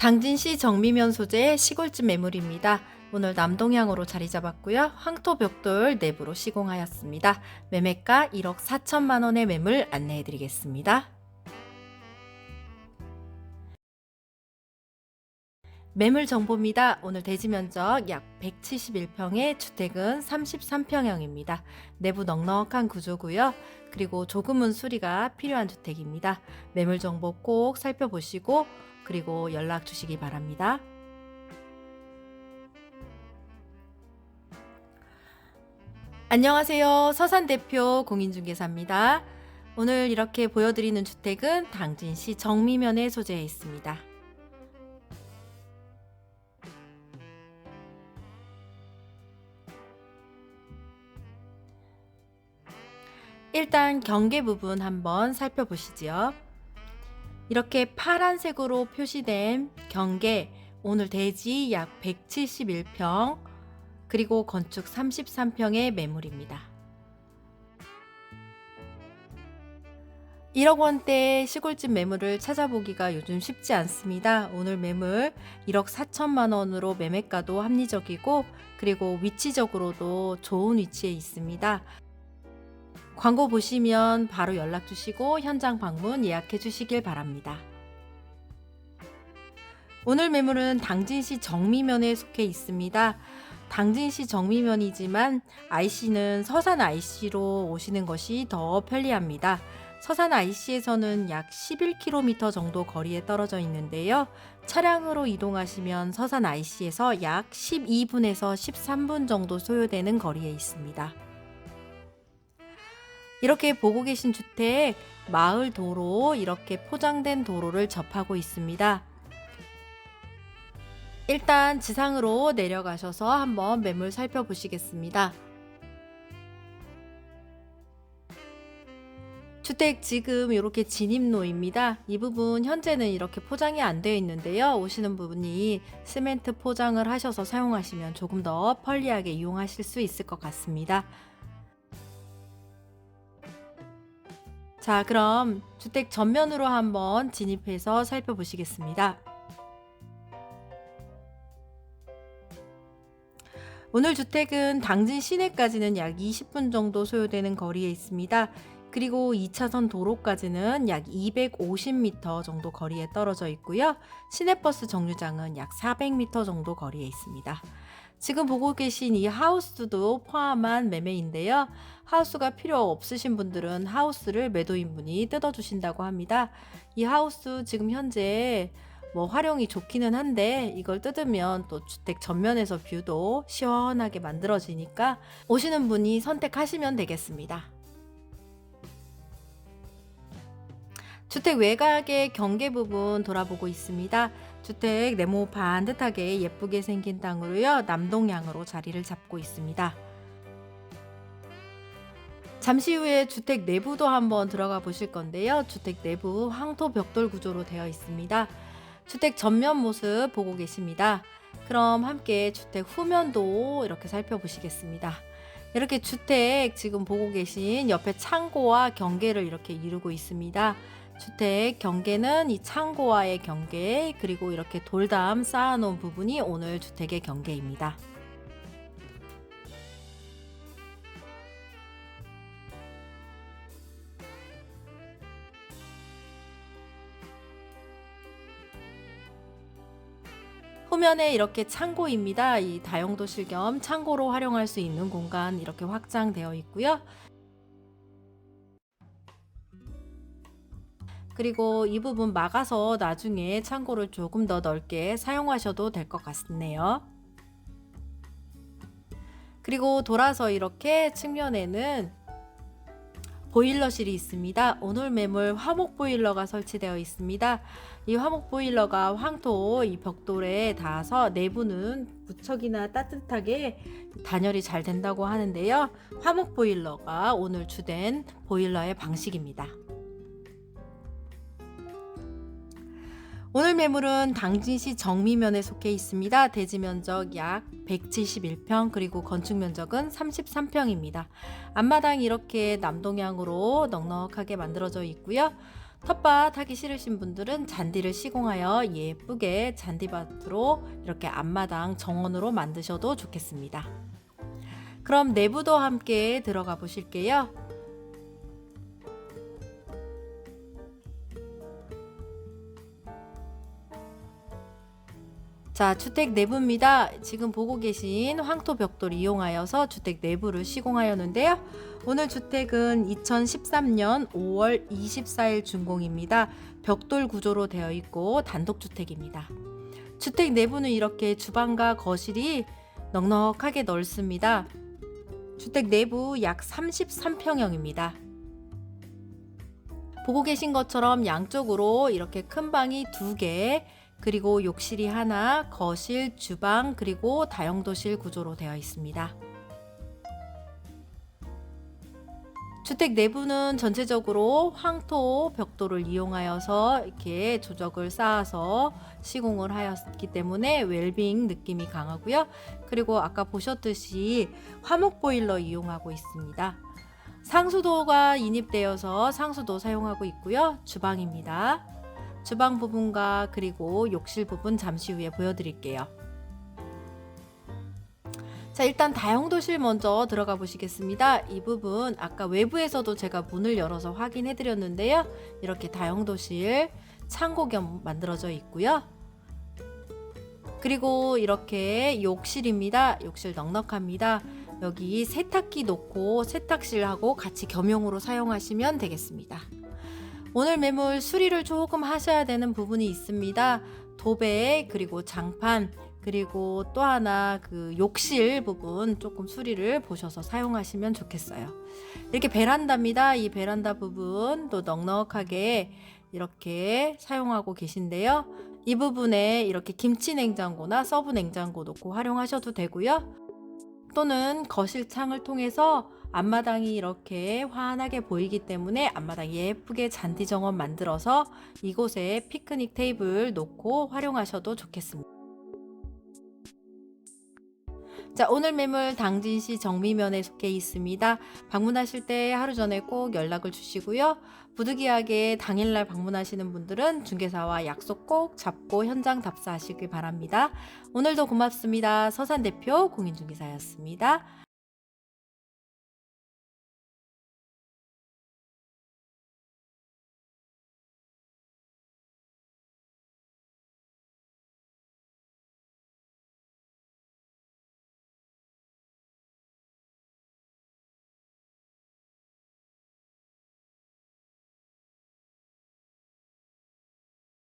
당진시 정미면 소재의 시골집 매물입니다. 오늘 남동향으로 자리 잡았고요. 황토 벽돌 내부로 시공하였습니다. 매매가 1억 4천만 원의 매물 안내해 드리겠습니다. 매물 정보입니다. 오늘 대지 면적 약 171평의 주택은 33평형입니다. 내부 넉넉한 구조고요. 그리고 조금은 수리가 필요한 주택입니다. 매물 정보 꼭 살펴보시고 그리고 연락 주시기 바랍니다. 안녕하세요. 서산 대표 공인중개사입니다. 오늘 이렇게 보여드리는 주택은 당진시 정미면에 소재해 있습니다. 일단 경계 부분 한번 살펴보시지요. 이렇게 파란색으로 표시된 경계 오늘 대지 약 171평 그리고 건축 33평의 매물입니다. 1억 원대 시골집 매물을 찾아보기가 요즘 쉽지 않습니다. 오늘 매물 1억 4천만 원으로 매매가도 합리적이고 그리고 위치적으로도 좋은 위치에 있습니다. 광고 보시면 바로 연락 주시고 현장 방문 예약해 주시길 바랍니다. 오늘 매물은 당진시 정미면에 속해 있습니다. 당진시 정미면이지만 IC는 서산 IC로 오시는 것이 더 편리합니다. 서산 IC에서는 약 11km 정도 거리에 떨어져 있는데요. 차량으로 이동하시면 서산 IC에서 약 12분에서 13분 정도 소요되는 거리에 있습니다. 이렇게 보고 계신 주택 마을 도로 이렇게 포장된 도로를 접하고 있습니다. 일단 지상으로 내려가셔서 한번 매물 살펴보시겠습니다. 주택 지금 이렇게 진입로입니다. 이 부분 현재는 이렇게 포장이 안 되어 있는데요. 오시는 분이 시멘트 포장을 하셔서 사용하시면 조금 더 편리하게 이용하실 수 있을 것 같습니다. 자, 그럼 주택 전면으로 한번 진입해서 살펴보시겠습니다. 오늘 주택은 당진 시내까지는 약 20분 정도 소요되는 거리에 있습니다. 그리고 2차선 도로까지는 약 250m 정도 거리에 떨어져 있고요. 시내버스 정류장은 약 400m 정도 거리에 있습니다. 지금 보고 계신 이 하우스도 포함한 매매인데요. 하우스가 필요 없으신 분들은 하우스를 매도인분이 뜯어주신다고 합니다. 이 하우스 지금 현재 뭐 활용이 좋기는 한데 이걸 뜯으면 또 주택 전면에서 뷰도 시원하게 만들어지니까 오시는 분이 선택하시면 되겠습니다. 주택 외곽의 경계 부분 돌아보고 있습니다. 주택 네모 반듯하게 예쁘게 생긴 땅으로요. 남동향으로 자리를 잡고 있습니다. 잠시 후에 주택 내부도 한번 들어가 보실 건데요. 주택 내부 황토 벽돌 구조로 되어 있습니다. 주택 전면 모습 보고 계십니다. 그럼 함께 주택 후면도 이렇게 살펴보시겠습니다. 이렇게 주택 지금 보고 계신 옆에 창고와 경계를 이렇게 이루고 있습니다. 주택 경계는 이 창고와의 경계 그리고 이렇게 돌담 쌓아놓은 부분이 오늘 주택의 경계입니다. 후면에 이렇게 창고입니다. 이 다용도실 겸 창고로 활용할 수 있는 공간 이렇게 확장되어 있고요. 그리고 이 부분 막아서 나중에 창고를 조금 더 넓게 사용하셔도 될 것 같네요. 그리고 돌아서 이렇게 측면에는 보일러실이 있습니다. 오늘 매물 화목 보일러가 설치되어 있습니다. 이 화목 보일러가 황토 이 벽돌에 닿아서 내부는 무척이나 따뜻하게 단열이 잘 된다고 하는데요. 화목 보일러가 오늘 주된 보일러의 방식입니다. 오늘 매물은 당진시 정미면에 속해 있습니다. 대지 면적 약 171평 그리고 건축 면적은 33평입니다. 앞마당 이렇게 남동향으로 넉넉하게 만들어져 있고요. 텃밭 하기 싫으신 분들은 잔디를 시공하여 예쁘게 잔디밭으로 이렇게 앞마당 정원으로 만드셔도 좋겠습니다. 그럼 내부도 함께 들어가 보실게요. 자, 주택 내부입니다. 지금 보고 계신 황토 벽돌 이용하여서 주택 내부를 시공하였는데요. 오늘 주택은 2013년 5월 24일 준공입니다. 벽돌 구조로 되어 있고 단독주택입니다. 주택 내부는 이렇게 주방과 거실이 넉넉하게 넓습니다. 주택 내부 약 33평형입니다. 보고 계신 것처럼 양쪽으로 이렇게 큰 방이 두 개, 그리고 욕실이 하나, 거실, 주방, 그리고 다용도실 구조로 되어 있습니다. 주택 내부는 전체적으로 황토 벽돌을 이용하여서 이렇게 조적을 쌓아서 시공을 하였기 때문에 웰빙 느낌이 강하고요. 그리고 아까 보셨듯이 화목 보일러 이용하고 있습니다. 상수도가 인입되어서 상수도 사용하고 있고요. 주방입니다. 주방 부분과 그리고 욕실 부분 잠시 후에 보여드릴게요. 자, 일단 다용도실 먼저 들어가 보시겠습니다. 이 부분 아까 외부에서도 제가 문을 열어서 확인해 드렸는데요. 이렇게 다용도실 창고 겸 만들어져 있고요. 그리고 이렇게 욕실입니다. 욕실 넉넉합니다. 여기 세탁기 놓고 세탁실하고 같이 겸용으로 사용하시면 되겠습니다. 오늘 매물 수리를 조금 하셔야 되는 부분이 있습니다. 도배 그리고 장판 그리고 또 하나 그 욕실 부분 조금 수리를 보셔서 사용하시면 좋겠어요. 이렇게 베란다입니다. 이 베란다 부분도 넉넉하게 이렇게 사용하고 계신데요. 이 부분에 이렇게 김치 냉장고나 서브 냉장고 놓고 활용하셔도 되고요. 또는 거실 창을 통해서 앞마당이 이렇게 환하게 보이기 때문에 앞마당 예쁘게 잔디 정원 만들어서 이곳에 피크닉 테이블 놓고 활용하셔도 좋겠습니다. 자, 오늘 매물 당진시 정미면에 속해 있습니다. 방문하실 때 하루 전에 꼭 연락을 주시고요. 부득이하게 당일날 방문하시는 분들은 중개사와 약속 꼭 잡고 현장 답사하시길 바랍니다. 오늘도 고맙습니다. 서산 대표 공인중개사였습니다.